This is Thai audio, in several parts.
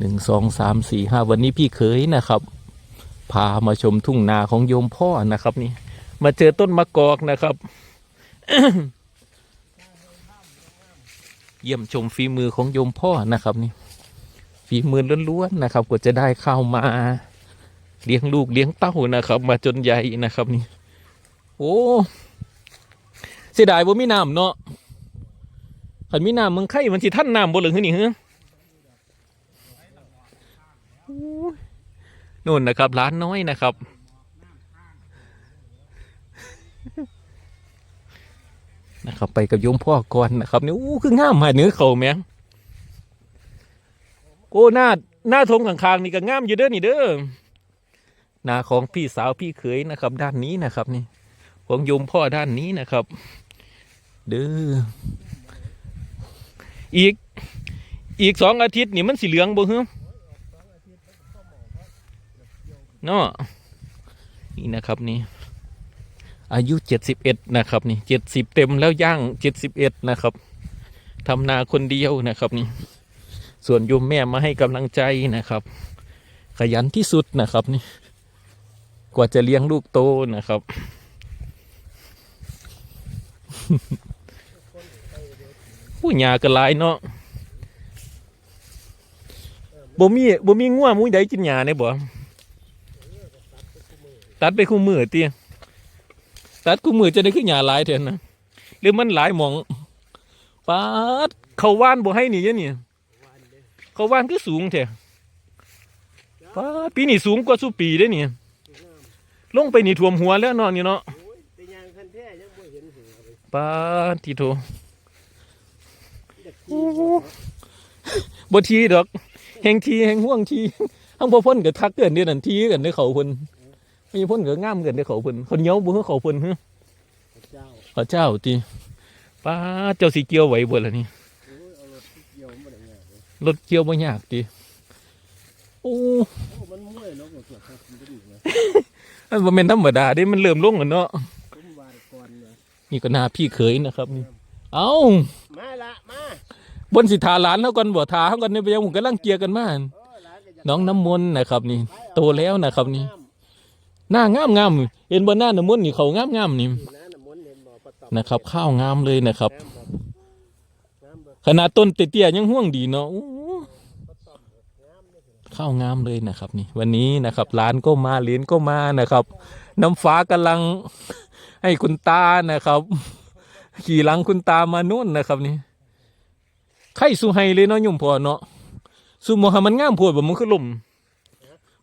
หนึ่งสองสามสี่ห้าวันนี้พี่เคยนะครับ พามาชมทุ่งนาของโยมพ่อนะครับ นี่ มาเจอต้นมะกอกนะครับ เยี่ยมชมฝีมือของโยมพ่อนะครับ นี่ฝีมือล้วนๆนะครับกว่าจะได้ข้าวมาเลี้ยงลูกเลี้ยงเต้านะครับ มาจนใหญ่นะครับนี่ โอ้เสียดายว่ามีน้ำเนาะขันมีน้ำเมืองไข่มันสิท่านน้ำบ่หลืองขึ้นนี่เหรอโอ้ย นู่นนะครับร้านน้อยนะครับ นะครับ ไปกับยมพ่อก่อนนะครับนี่อู้คืองามหายเนื้อเขาแมงโอ้หน้าหน้าทงข้างๆนี่ก็งามอยู่เด้อนี่เด้อหน้าของพี่สาวพี่เขยนะครับ ด้านนี้นะครับ นี่ของยมพ่อด้านนี้นะครับ เด้ออีก อีกสองอาทิตย์นี่มันสีเหลืองบ่เฮึ เนาะนี่นะครับนี่อายุเจ็ดสิบเอ็ดนะครับนี่เจ็ดสิบเต็มแล้วย่างเจ็ดสิบเอ็ดนะครับทำนาคนเดียวนะครับนี่ส่วนโยมแม่มาให้กำลังใจนะครับ ขยันที่สุดนะครับนี่กว่าจะเลี้ยงลูกโตนะครับ ผู้หญาก็หลายเนาะบ่มีบ่มีงัวงมุ้ยใดกินหญ้าเนี่ยบ่ ตัดไปคู่มือเตี้ยตัดคู่มือจะได้ขึ้นหญ้าหลายเถอะนะหรือมันหลายหมองปาดเขาว่านบ่ให้นี่ยะนี่เขาว่านคือสูงแท้ปาดปีนี้สูงกว่าสุปีเด้นี่ยลงไปนี่ท่วมหัวแล้วนาะนี่เนาะแต่ยางคันแท้ยังบ่เนหัวเลยปาดทีโทอยากโบ่ทีดอกแหงทีแหงห่วงทีทั้งบ่อพ่นก็ทักเกินเด้อนั่นทีกันเด้เขาเพิ่น ม่พ่นก็งามเกินเด้อเขาเพิ่นเขาเหนียวบ่คือเขาเพิ่นฮึเจ้าพระเจ้าติป้าดเจ้าสิเกี่ยวไหวบ่ล่ะนี่โอ้ยเอารถเกี่ยวมาได้ไงเลยรถเกี่ยวบ่ยากติโอ้โอ้มันม่วยเนาะบ่ตัวครับมันบ่ดีนะอันบ่แม่นธรรมดาเด้มันเริ่มลงแล้วเนาะผมว่าก่อนนะนี่ก็หน้าพี่เขยนะครับนี่เอ้ามาละมาบนสิทาหลานเฮาก่อนบ่ทาเฮาก่อนนี่ไปยังผมกำลังเกลียกันมาโอ้ยหลานก็อยากน้องน้ำมนต์นะครับ นี่โตแล้วนะครับนี่น้ หน้างามงามเห็นบนหน้าน้ำมนนี่เขางามงามนี่นะครับข้าวงามเลยนะครับ ขนาดต้นเตี้ยๆยังห่วงดีเนาะข้าวงามเลยนะครับ นี่ วันนี้นะครับร้านก็มาเหรียญก็มานะครับ น้ำฟ้ากำลังให้คุณตานะครับ ขี่หลังคุณตามานู่นนะครับนี่ไข่สุไฮเลยเนาะยุ่มพอเนาะสุโมหามันงามโพดบ่มันคือลม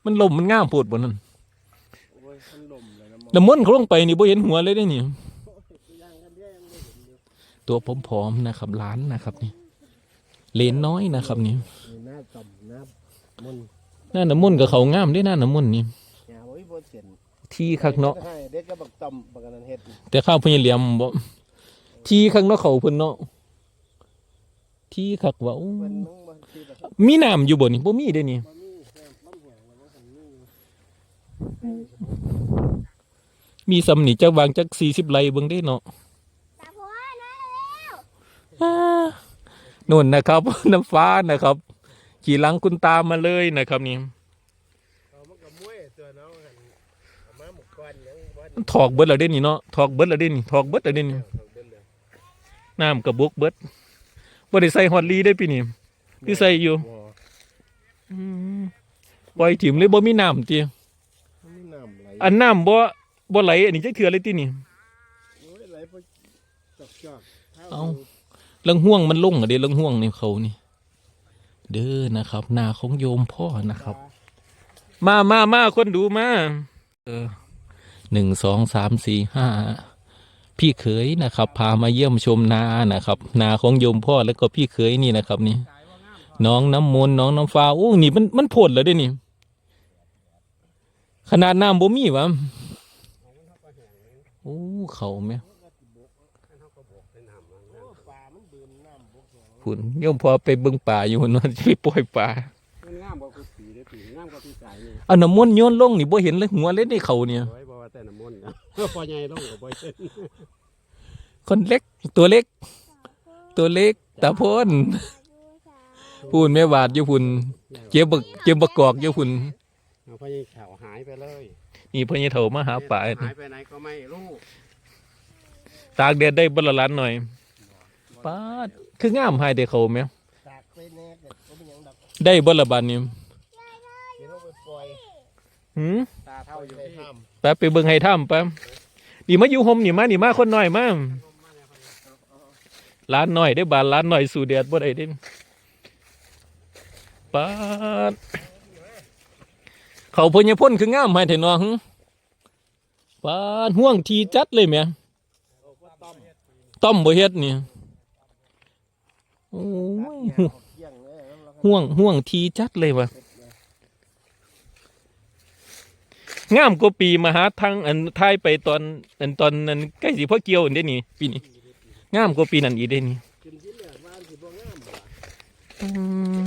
มันลมมันงามโพดบ่นั่น โอ้ยมันลมเลย นะหมอน้ำมนต์เขาลงไปนี่บ่เห็นหัวเลยได้นี่ยางคันแท้ยังบ่เห็นอยู่ตัวผอมๆนะครับร้านนะครับนี่เลนน้อยนะครับนี่นี่หน้าต่ำน้ำมนต์หน้าน้ำมนต์กับเขางามได้หน้าน้ำมนต์นี่หาบ่มีบ่เสียนที่คักเนาะให้เด็กก็บักต่ำบักอันนั้นเฮ็ดแต่ข้าวพญาเหลี่ยมบ่ที่คักเนาะเขาเพิ่นเนาะที่คักว่าอู้เพิ่นมึงบ่สิแบบมีน้ำอยู่บ่นี่บ่มีเด้นี่บ่ มีแค่บ่แห้งแล้วมันก็มีอยู่มีสำนี่จักวางจัก40ไร่เบิ่งได้เนาะตาพ่อนะอ่านู่นนะครับ น้ำฟ้านะครับ ขี่หลังคุณตามมาเลยนะครับนี่เอามันก็ม้วยตัวเนาะหั่นเอามาหมกก้อนยังบ่มันถอกเบิดแล้วเด้นี่เนาะถอกเบิดแล้วเด้นี่ถอกเบิดแล้วเด้นี่เอาเบิ่งเด้อน้ำกับบกเบิดบ่ได้ใส่ฮอดลีได้ปีนี้คือใส่อยู่บ่อืมปล่อยถิ่มเลยบ่มีน้ำติมันมีน้ำไหลอันน้ำบ่ บ่ไหลอันนี้จักเทื่อเลยตินี่โอ้ยไหลไปจอกๆเอ้าเรื่องห่วงมันลงอะเด้เรื่องห่วงในเขานี่ เด้อนะครับ นาของโยมพ่อนะครับ มามามาคนดูมา เออหนึ่งสองสามสี่ห้าพี่เขยนะครับ พามาเยี่ยมชมนานะครับ นาของโยมพ่อแล้วก็พี่เขยนี่นะครับ นี่ น้องน้ำมนต์น้องน้ำฟ้าโอ้นี่มันมันผลแล้วเด้นี่ ขนาดน้ำบ่มีวะโอ้เขาไหมปลามันดื่มน้ำบกบ่พุ่นโยมพ่อไปเบิ่งป่าอยู่นอนไปปล่อยป่ามันงามกว่าคือปีได้ปีงามกว่าปีกายนี่เอาน้ำมนต์โยนลงนี่บ่เห็นเลยหัวเล็ดในเขาเนี่ยโอ้ยบ่ว่าแต่น้ำมนต์นะพอใหญ่ลงก็บ่เห็นคนเล็กตัวเล็ก ตัวเล็กตาพ่นอายุสามพูนแม่บาดอยู่พุ่นเก็บบักเก็บบักกอกอยู่พุ่นเอาพญาแถวหายไปเลย นี่พ่อใหญ่เฒ่ามาหาป่าหายไปไหนก็ไม่รู้ตากแดดได้บดละล้านหน่อยป้าดคืองามหายได้เขาแม่ตากไปแน่แต่ก็เป็นหยังดอกได้บดละบานนี่เดี๋ยวเราไปปล่อยหืมตาเท่าอยู่ไปที่ทแป๊บไปเบิ่งให้ถ้ำแป๊บนี่มาอยู่ห่มนี่มานี่มาคนน้อยมาล้านน้อยได้บานล้านน้อยสู่แดดบ่ได้เด้นป้าด เขาพญพ่นคืองามหายแต่น้องหึป้าดห่วงทีจัดเลยแม่ต้อมบ่เฮ็ดนี่โอ้ยห่วงห่วงทีจัดเลยว่ะงามกว่าปีมหาทางอันท้ายไปตอนอันตอนนั้นใกล้สิพ่อเกี่ยวอันเด้นี่ปีนี้งามกว่าปีนั้นอีกเด้นี่กินที่เหลือบ้านสิบ่งามบ่ล่ะอืม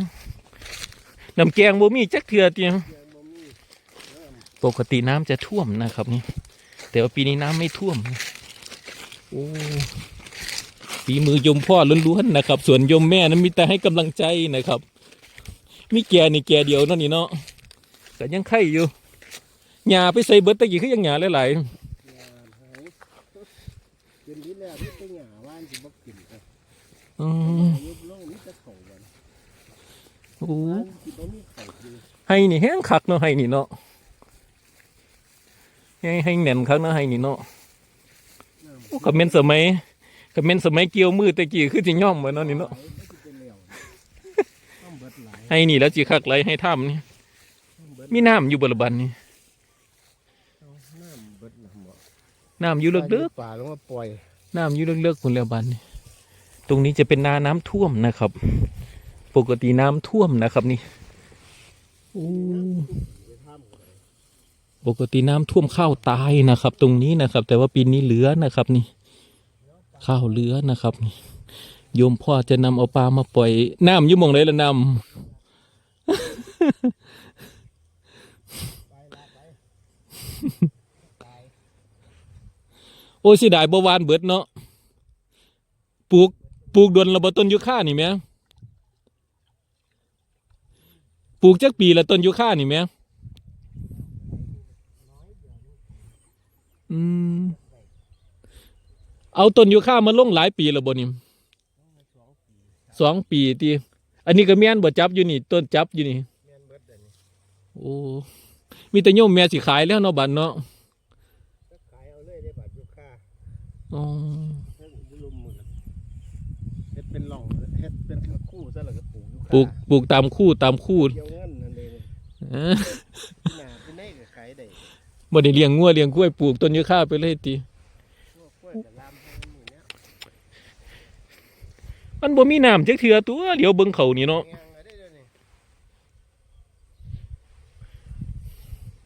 น้ำแกงบ่มีจักเทื่อเตียงเที่ย ปกติน้ำจะท่วมนะครับนี่แต่ว่าปีนี้น้ำไม่ท่วมโอ้ฝีมือยมพ่อล้วนๆนะครับ ส่วนยมแม่นั้นมีแต่ให้กำลังใจนะครับ มีแกนี่แกเดียวเนั่นนี่เนาะแต่ยังไข่อยู่หญ้าไปใส่เบิดตะกี้คือยังหญ้าหลายาหายกินที่เลือที่ตัวหญ้าบ้านสิบกินครับๆอืมยุบลงมีแต่เขาบ้านโอ้ให้นี่แห้งคักเนาะให้นี่เนาะ ให้ให้แน่นคักเนาะให้นี่เนาะโอ้คอมเมนต์สมัยคอมเมนต์สมัยเกี่ยวมือตะกี้คือสิย่อมไว้เนนี่เนาะนสิเนายให้นี่แล้วจีคักไรให้ถ้ำนี่มีน้ำอยู่บนบันนี่น้ำอยู่เลึกป่าลงมาปล่อยน้ำอยู่เลึกๆคนแล้วบันนี่ตรงนี้จะเป็นนาน้ำท่วมนะครับ ปกติน้ำท่วมนะครับนี่โอ้ ปกติน้ำท่วมข้าวตายนะครับ ตรงนี้นะครับ แต่ว่าปีนี้เหลือนะครับนี่ ข้าวเหลือนะครับนี่โยมพ่อจะนำเอาปลามาปล่อยน้ำยู่มองไหนละน้ำโอ้ยสิดายบวานเบิดเนาะปลูกปลูกดวนระบต้นยูคานี่แหม่ปลูกจักปีละต้นยูคานี่แหม่ อืม เอาต้นยูคามาลงหลายปีแล้วบ่นี่สองปีตีอันนี้ก็แม่นบ่จับอยู่นี่ ต้นจับอยู่นี่แม่นเบิดเดี๋ยวนี้โอ้มีแต่โยมแม่สิขายแล้วเนาะบัดเนาะก็ขายเอาเลยได้บาทยูคาอ๋อเฮ็ดลุมมือเฮ็ดเป็นหล่องเฮ็ดเป็นคู่ซะแล้วก็ปลูกยูคาปลูกปลูกตามคู่ตามคู่เกี่ยวเงินนั่นเอง บ่ได้เลี้ยงงัวเลี้ยงกล้วยปลูกต้นยูคาไปเลยติพวกกล้วยกับลามให้มันหมู่เนี้ยมันบ่มีน้ำจักเทื่อตัวเดี๋ยวเบิ่งเขานี่เนาะแงเอาได้เดี๋ยวนี้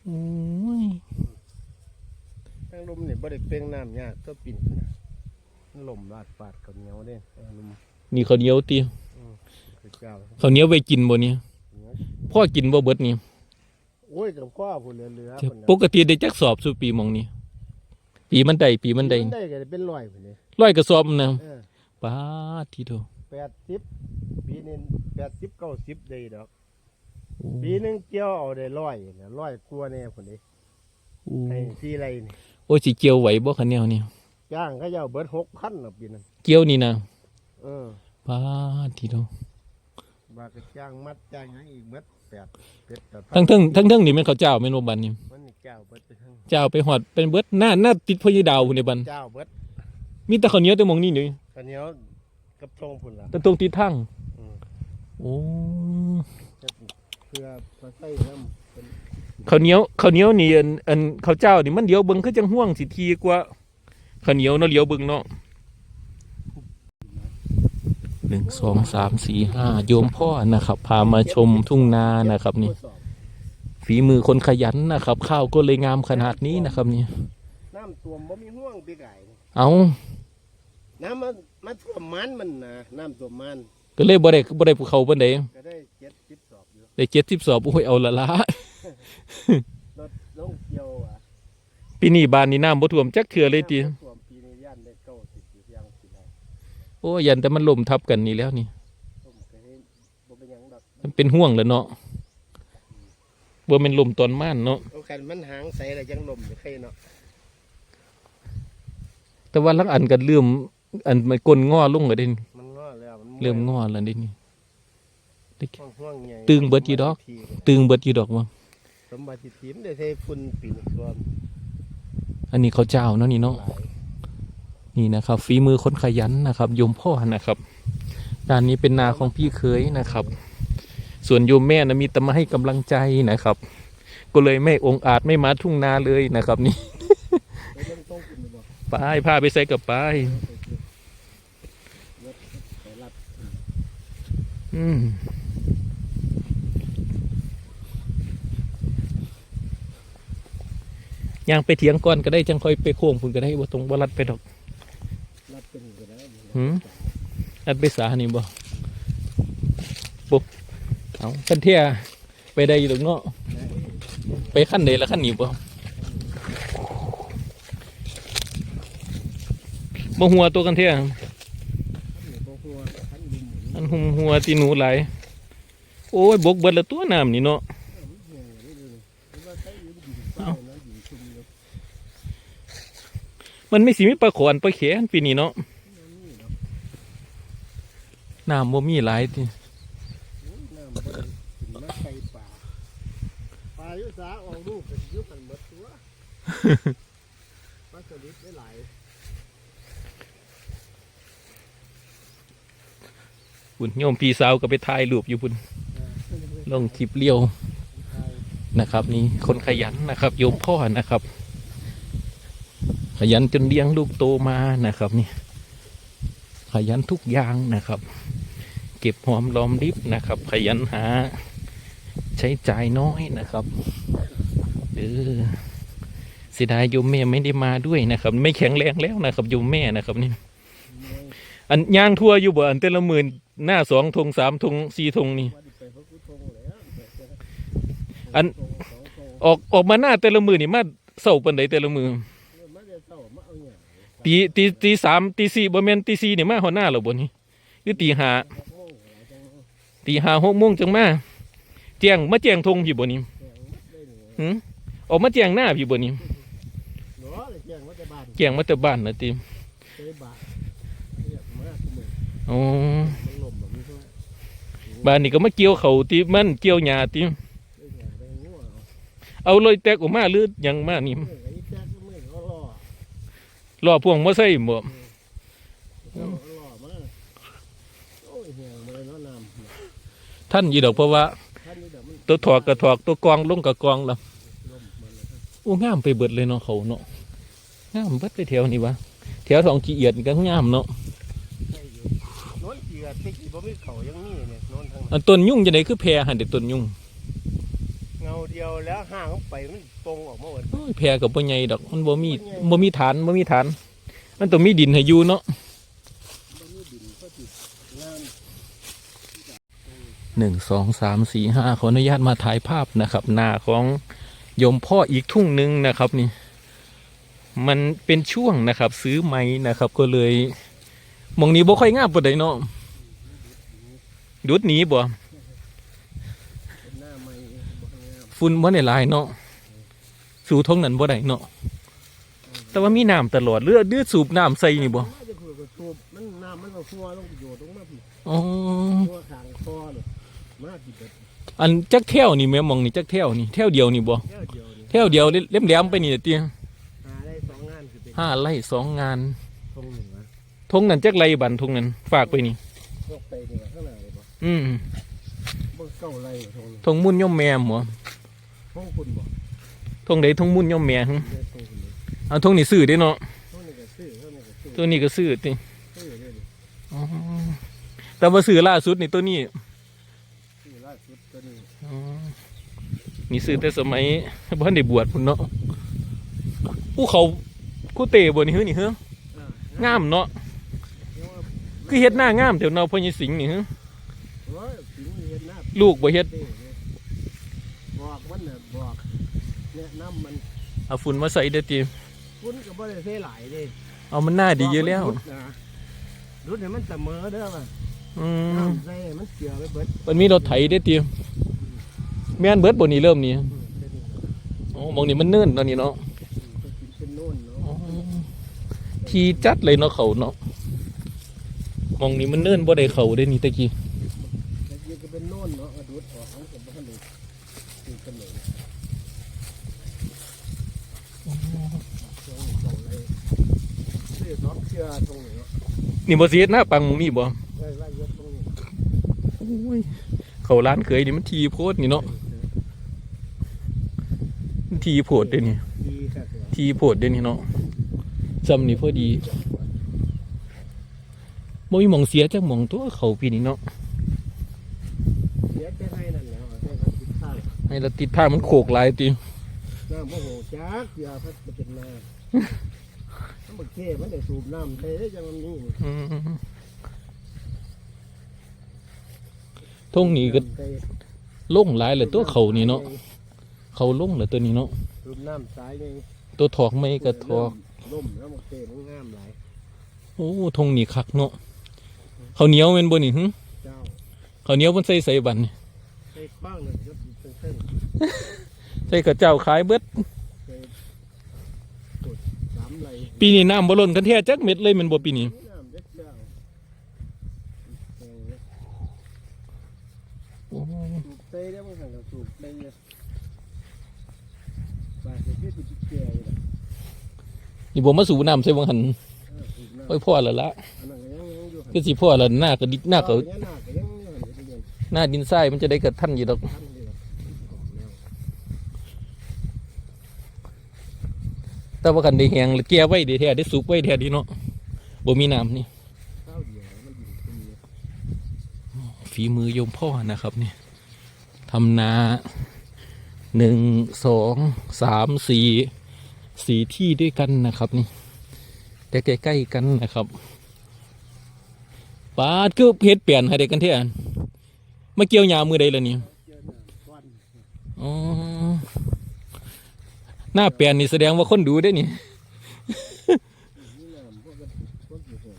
โอ้ยทางลมนี่บ่ได้เปล่งน้ำยากตัวปิ่นนะมันลมลาดปาดกับเหนียวเด้ทางลมนี่ข้าวเหนียวติคือเจ้าข้าวเหนียวไว้กินบ่เนี่ยพ่อกินบ่เบิดนี่ โอ้ยกับพ่อผู้เหลือเหลือปกติได้จักสอบสู่ปีหมองนี้ ปีมันได้ปีมันได้ได้ก็เป็นร้อยพุ่นนี่ร้อยกระสอบนะเออป้าดทีโต80ปีนี้80 90ได้ดอก ปีหนึงเกี่ยวเอาได้ร้อยนะร้อยกว่าแน่พุ่นนี่โอ้ให้ที่ไรนี่โอ้ยสิเกี่ยวไหวบ่คันแนวนี่จ้างเขาเจ้าเบิด6,000น่ะปีนั้นเกี่ยวนี่นะเออป้าดทีโต บาก็จ้างมัดจ้างหยังอีกเบิดแป ดเป็ดแปดพัทั้นงเทั้งทั้งเทั้งนี่แม่นข้าวเจ้าแม่นบ่บัดนี่มันนี่เจ้าเบิดไปทั้งเจ้าไปฮอดเป็นเบิดหน้าหน้าติดพ่อใหญ่ดาวพุ่นในบัดเจ้าเบิดมีแต่ข้าวเหนียวแต่หมองนี้นี่ข้าวเหนียวกับทงพุ่นล่ะแต่ตรงติดทางอืมโอ้เฮ็ดเพื่อเพื่อใส่น้ำเป็นข้าวเหนียวข้าวเหนียวนี่อันอันข้าวเจ้านี่มันเดียวเบิ่งคือจังห่วงสิทีกว่าข้าวเหนียวเนาะเลียวเบิ่งเนาะห นึ่งสองสามสี่ห้าโยมพ่อนะครับ พามาชมทุ่งนานะครับนี่ทดสอบฝีมือคนขยันนะครับ ข้าวก็เลยงามขนาดนี้นะครับนี่น้ำท่วมบ่มีห่วงปีไก่เอาน้ำมันมาท่วมมันมันนะน้ำท่วมมันก็เลยบ่ได้บ่ได้ภูเขาปานใดก็ได้เจ็ดสิบสอบอยู่ได้เจ็ดสิบสอบโอ้ยเอาละละรถลงเกี่ยวอะปีนี้บ้านนี้น้ำบ่ท่วมจักเทื่อเลยติ น้ำบ่ท่วมปีนี้ย่านได้เก้าสิบ อยู่ยังสิได้โอ้ยันแต่มันล่มทับกันนี่แล้วนี่ต้มก็ให้บ่เป็นหยังมันเป็นห่วงแล้วเนาะบ่เป็นลมตอนม่านเนาะเอาแขนมันหางใส่แล้วยังลมอยู่ใครเนาะ แต่ว่าลักอันกันเริ่มอันมันกลนง้อลงก็ได้นี่มันงอแล้วมันเริ่มง้อแล้วได้นี่ห่วงๆใหญ่ตึงเบิดอยู่ดอก ตึงเบิดอยู่ดอกว่าสมบัติทีมได้เทฝุ่นปิ่นรวมอันนี้เขาเจ้าเนาะนี่เนาะหลาย นี่นะครับฝีมือคนขยันนะครับโยมพ่อนะครับด้านนี้เป็นนาของพี่เคยนะครับ ส่วนโยมแม่นะมีแต่มาให้กำลังใจนะครับ ก็เลยไม่องอาจไม่มาทุ่งนาเลยนะครับ นี่ไปเบิ่งต้องกินบ่ไปพาไปใส่กับไปอืมย่างไปเถียงก่อนก็ได้จังค่อยไปโค้งพุ่นก็ได้บ่ตรงบรัดไปดอกรับเป็นก็ได้ หืมรัดไปสานี่บ่ปุ๊บเอาคันเทียไปได้อยู่ตรงเนาะไปขั้นใดละขั้นนี้บ่บ่หัวตัวกันเทียบ่หัวคันดินอันหุมหัวตีหนูไหลโอ้ยบกเบิดละตัวน้ำนี่เนาะมันไม่สิมีปลาขอนปลาเขนปีนี้เนาะ น้ำบ่มีหลายติน้ำบ่ได้ขึ้นมาไก่ป่าปลายุสาออกลูกเป็นยุกันหมดตัวปลาสลิดได้หลายพุ่นโยมพี่สาวก็ไปถ่ายรูปอยู่พุ่นลงคลิปเลี้ยวนะครับ นี่คนขยันนะครับ โยมพ่อนะครับ ขยันจนเลี้ยงลูกโตมานะครับนี่ ขยันทุกอย่างนะครับ เก็บหอมรอมริบนะครับ ขยันหา ใช้จ่ายน้อยนะครับเออเสียดายโยมแม่ไม่ได้มาด้วยนะครับ ไม่แข็งแรงแล้วนะครับโยมแม่นะครับนี่อันย่างทั่วอยู่บ่อันแต่ละหมื่นหน้าสองทงสามทงสี่ทงนี่ อันออกออกมาหน้าแต่ละมือนี่มาเศร้าปันใดแต่ละมือมา ตีตีตีสามตีสี่บ่แม่นตีสี่เนี่ยมาหัวหน้าหรอบ่นี่หรือตีห้าตีห้าหกโมงจังมาแจ้งมาแจ้งทงพี่บ่นี่แจ้งหมดเลยนี่หืมออกมาแจ้งหน้าพี่บ่นี่แจ้งว่าจะบ้านแจ้งมาแต่บ้านนะติเตะบาทเรียกมาทุกมื้ออ๋อมันล่มแบบนี้ก็บ้านนี่ก็มาเกี่ยวเขาติมันเกี่ยวหญ้าติเอาเลยแตกออกมาหรือยังมานี่ เมื่อไอ้แจ๊กก็มื่อเขาล่อ รอพวงบ่ใส่บ่เขาล่อมาโอ้ยเหี่ยงเลยเนาะน้ำท่านอยู่ดอกเพราะว่าท่านนี่เดี๋ยวมันตัวถอกกระถอกตัวกองลงกระกองแล้วล่มมันเลยครับโอ้งามไปเบิดเลยเนาะเขาเนาะงามเบิดไปแถวนี้วะแถวทองจีเอียดนี่ก็งามเนาะใช่อยู่โน้นเกียร์ที่กี่บ่มีเขายังมีเนี่ยโน้นทางนั้นอันต้นยุ่งจะไหนคือแพรหันเด็ดต้นยุ่งเงาเดียวแล้วห่างออกไปมัน ตรงออกมาหมดโอ้ยแพรกับบ่ใหญ่ดอกมันบ่มีบ่มีฐานบ่มีฐาน มันต้องมีดินให้อยู่เนาะหนึ่งสองสามสี่ห้าขออนุญาตมาถ่ายภาพนะครับ หน้าของโยมพ่ออีกทุ่งหนึ่งนะครับนี่ มันเป็นช่วงนะครับ ซื้อไม้นะครับ ก็เลยมองนี้บ่ค่อยงามปานใดเนาะดูดหนีบ่เป็นหน้าไม้บ่งามฝุ่นบ่ได้หลายเนาะ สู่ท้องนั้นบ่ได้เนาะแต่ว่ามีน้ำตลอดเลือดเลือดสูบน้ำใส่นี่บ่น่าจะพูดกับทูบมันน้ำมันก็ฟัวลงไปโยดลงมาพี่อ๋อฟัวขางคอเลยมาติดเบ็ดอันจักแถวนี่แม่มองนี่จักแถวนี่แถวเดียวนี่บ่แค่เดียวนี่แถวเดียวเล่มแหลมๆไปนี่เตี้ยหาได้สองงานคือเป็นห้าไร่สองงานทงหนึ่งวะทงนั้นจักไรบันทงนั้นฝากไปนี่ พวกไปนี่ข้างหน้าเลยบ่อืมบ่เก้าไรทงทงมุ่นย่อมแม่หมอทงคุณบ่ ทงใดทงมุ่นย่อมแม่หึได้ทงคุณเลยเอาทงนี่ซื้อได้เนาะทงนี่ก็ซื้อทงนี่ก็ซื้อตัวนี้ก็ซื้อติซื้อเลยดิอ๋อแต่ว่าซื้อล่าสุดนี่ตัวนี้ซื้อล่าสุดตัวนี้อ๋อนี่ซื้อแต่สมัยบ่ทันได้บวชพุ่นเนาะผู้เขาคู่เตะบ่นี่ฮึนี่ฮึอ่างามเนาะเรียกว่าคือเฮ็ดหน้างามแถวเนาพ่อใหญ่สิงห์นี่ฮึโอ้ยถึงเฮ็ดหน้าลูกบ่เฮ็ดเต้เนี่ยบอกมันน่ะบอก แนะนำมันเอาฝุ่นมาใส่เด้อติคุณก็บ่ได้เทหลายเด้เอามันหน้าดีเยอะแล้วบอกมันรุดนะรุดให้มันเสมอเด้อว่ะอืมน้ำใส่มันเกลือไปเบิดมันมีรถไถได้เตรียมแม่นเบิดบนนี้เริ่มนี่อืมเป็นนี่อ๋อมองนี่มันเนิ่นตอนนี้เนาะก็กินเป็นโน่นเนาะอ๋อทีจัดเลยเนาะเขาเนาะมองนี่มันเนิ่นบ่ได้เขาได้นี่ตะกี้ แล้วยังก็เป็นโน่นเนาะกระดูดออกมันก็บ่ทันได้กินกันเลยตรงตรงเลยซื้อสองเชือตรงนี้เนาะ นี่บ่เสียหน้าปังมีบ่ได้ไล่ยกตรงนี้โอ้ยเขาร้านเคยนี่มันทีโพดนี่เนาะมันทีโพดเด้นี่ดีค่ะเสือทีโพดเด้นี่เนาะจำนี่พอดีบ่มีหมองเสียจักหมองตัวเขาปีนี้เนาะเสียแค่ให้นั่นแหล้วให้เขาติดข้างให้เราติดทางมันโขกหลายติน้ำโมโหจักเสือพัดมาเป็นนาน้ำ บักเทมันได้สูบน้ำได้ได้จังมันนี่อืมทงนี้ก็ได้ลงหลายเลยตัวเขานี่เนาะเขาลงเลยตัวนี้เนาะสูบน้ำสายนี่ตัวถอกไม่ก็ถอกล่มแล้วบักเทมันงามหลายโอ้ทงนี่คักเนาะเขาวเหนียวแม่นบ่นี่หึเจ้าเขาวเหนียวเพิ่นใส่ใส่บัดนี่ใส่ข้างหนึ่งก็เป็นเส้นใส่กับเจ้าขายเบิด ใส่กดสามไหล ปีนี้น้ำบ่ล้นกันแท้จักเม็ดเลยแม่นบ่ปีนี้ สูบเตยได้บางครั้งก็สูบเตยบาดเจ็บที่ติดเชื้ออยู่ละนี่บ่มาสูบน้ำใส่บ่หันเออสูบน้ำโอ้ยพ่อแล้วละอันนั้นก็ยังยังอยู่คือสิพ่อแล้วหน้าก็ดิหน้าก็หน้าก็ยังอยู่หันอยู่ที่เดิมหน้าดินทรายมันจะได้เกระทันอยู่ดอกทันเดียวของแล้ว แต่ว่ากันได้แหงแล้วแก้ไว้ด้แท้ได้สุกไว้แท้ดีเนาะบ่มีน้ำนี่ฝีมือโยมพ่อนะครับนี่ทำนาหนึ่งสองสามสี่สี่ที่ด้วยกันนะครับนี่แต่ใกล้ๆกันนะครับปาดคือเพชรเปลี่ยนให้ได้กันเท่ามาเกี่ยวยามือใดล่ะนี่อ๋อ หน้าเปลี่ยนนี่แสดงว่าคนดูได้นี่นี่น้ำพวกกันพวกอยู่หัว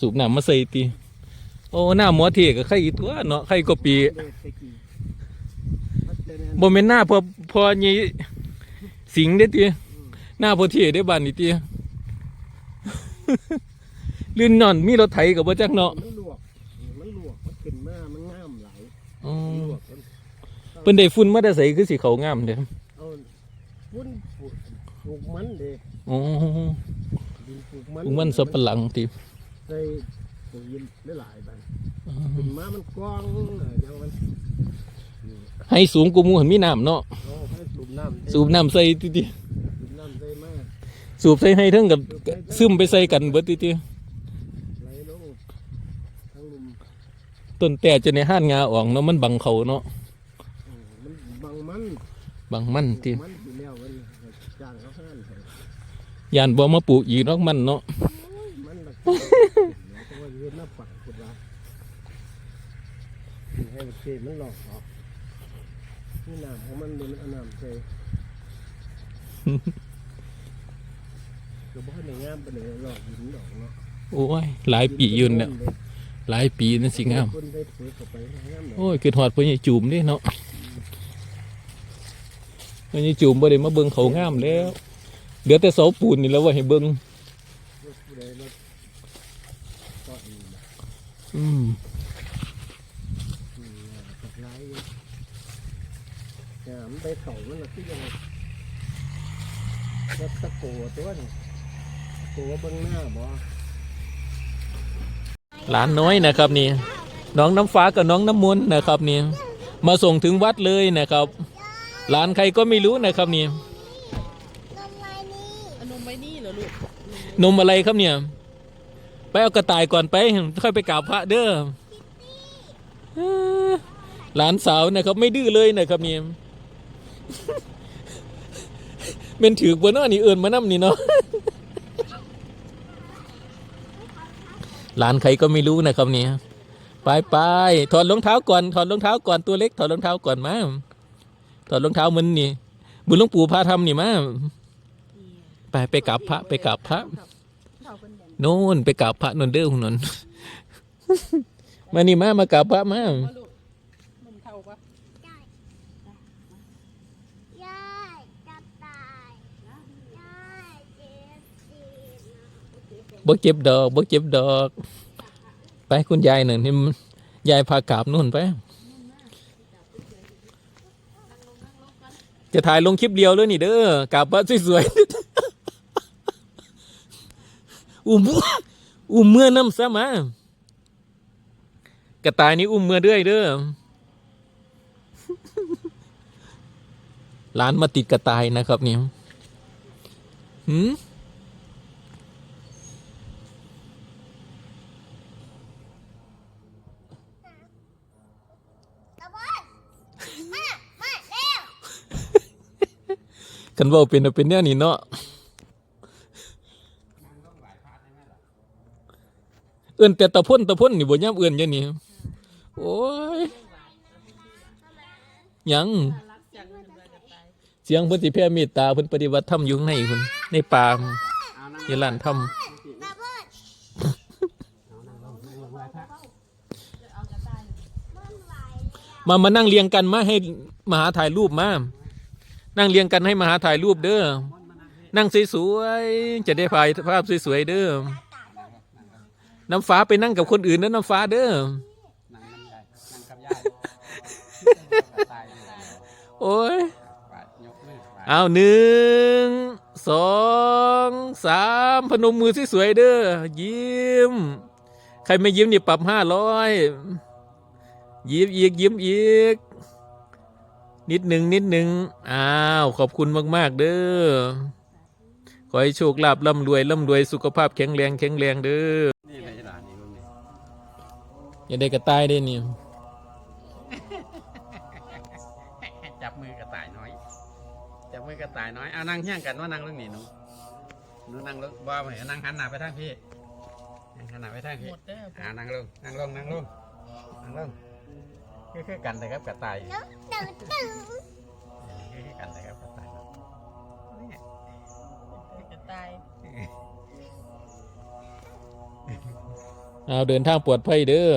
สูบน้ำมาใส่ตีโอ้หน้าหมอเทก็ใครอีตัวเนาะใครก็ปีเด็กตะกี้พัดแต่แน่นบ่แม่นหน้าพอพอนี่สิงได้ตีหน้าพอเทได้บ้านนี่ตีลื่นนอนมีรถไถกับบ่จักเนาะมันลวกมันลวกมันขึ้นมามันงามหลายอ๋อลวกมันเพิ่นได้ฝุ่นมาแต่ใส่คือสิเขางามเด้อ เอาปุ้นปลูกปลูก มันเด้อ๋อดินปลูกมันปลูกมันสับปะหลังติใส่ปุ๋ยได้หลายใบขึ้นมามันกว้างเออเดี๋ยวมันให้สูงกว่าหมู่หันมีน้ำเนาะเอาให้สูบน้ำสูบน้ำใส่ติติสูบน้ำได้มากสูบใส่ให้เทั้งกับซึมไปใส่กันเบิดติติไหลลงทั้งลุมต้นแต่จะในห้านงาออกเนาะมันบังเขาเนาะเออมันบังมัน บังมันติมันสิแล้วมันจ้างเขาห้านให้ยานบ่มาปลูกอีกเนาะมันเนาะมันละเพราะว่าเฮ็ดหน้าปักพุดว่าให้มันเทมันหลอกออกนี่น้ำของมันเลยมันเอาน้ำใส่ก็บ่ให้ในงามปานใดหลอกหินดอกเนาะโอ้ยหลายปีอยืนเนี่ยหลายปีนั่นสิงาม คนได้เปิดเข้าไปงามดอก โอ้ยคือหอดพ่อใหญ่จูมเด้เนาะ พ่อใหญ่จูมบ่ได้มาเบิ่งเขางามแล้วเดี๋ยวแต่เสาปูนนี่แล้วว่าให้เบิ่งผู้ใดมาก็อีกนะอืมอืมตัดร้ายอยู่งามไปเขามันละคือยังไงแล้วตะโกตัวนี่ตะโกเบิ่งหน้าบ่หลานน้อยนะครับนี่น้องน้ำฟ้ากับน้องน้ำมนต์นะครับนี่มาส่งถึงวัดเลยนะครับ หลานใครก็ไม่รู้นะครับนี่เอานมไว้นี่เหรอลูกนมอะไรครับเนี่ย ไปเอากระต่ายก่อนไปค่อยไปกราบพระเด้อเอ้อหลานสาวนะครับ ไม่ดื้อเลยนะครับนี่เป็นถือกบนน้อนี่เอินมานั่นี่เนาะหลานใครก็ไม่รู้นะครับเนี่ยไปไปถอดรองเท้าก่อนถอดรองเท้าก่อนตัวเล็กถอดรองเท้าก่อนมา ถอดรองเท้ามันนี่ บุญหลวงปู่พาทำนี่มาไปไปกราบพระไปกราบพระโน่นไปกราบพระนนเด้อคุณนนมานี่มามากราบพระมาบ่เจ็บจีบเจ็บดอกบ่เจ็บดอก ไปคุณยายหนึ่งนี่ยายพากราบนู่นไป จะถ่ายลงคลิปเดียวเลยนี่เด้อกราบพระสวยๆอุ้มอุ้มเมื่อน้ำซะมากระต่ายนี่อุ้มเมื่อเรื่อยเด้อร้านมาติดกระต่ายนะครับเนี่ยหืม ตะบอนมามาเร็ว กันเว่าเป็นเป็นเนี่ยนี่เนาะเอื่นแต่ตะพ่นตะพ่นนี่บ่ย่ำเอื่นอย่างนี้โอ้ยยังเสียงเพิ่นสิแผ่เมตตาเพิ่นปฏิบัติธรรมอยู่ข้างในเพิ่นในป่าเอานั่ลานธรรมตะบอนเอานั่งลงนั่งลงไหว้พระเอากระต่ายมันไหวมามานั่งเรียงกันมาให้มาหาถ่ายรูปมา นั่งเรียงกันให้มาหาถ่ายรูปเด้อ นั่งสวยๆ จะได้ถ่ายภาพสวยๆเด้อ น้ำฟ้าไปนั่งกับคนอื่นนะน้ำฟ้าเด้อ โอ้ยไหว้ยกมือไหว้เอาหนึ่งสองสามพนมมือสวยๆเด้อ ยิ้ม ใครไม่ยิ้มนี่ปรับห้าร้อยยิ้มอีกยิ้มอีก นิดหนึ่งนิดหนึ่งอ้าวขอบคุณมากๆ เด้อขอให้โชคลาภร่ำรวยร่ำรวยสุขภาพแข็งแรงแข็งแรงเด้อนี่เลยหลานนี่มึงนี่อย่าได้กระต่ายได้นี่จับมือกระต่ายน้อยจับมือกระต่ายน้อยเอานั่งเฮี้ยงกันว่านั่งเรื่องนี้หนูหนูนั่งลงบ่าไปนั่งหันหน้าไปทางพี่นั่งหันหน้าไปทางหพี่มดเด้ออ่านั่งลงนั่งลงนั่งลงนั่งลง คือคือกันเลยครับกระต่ายตึ๊ดตึ๊ดตึ๊ดคือคือกันเลยครับกระต่ายนี่กระต่ายเอาเดินทางปลอดภัยเด้อ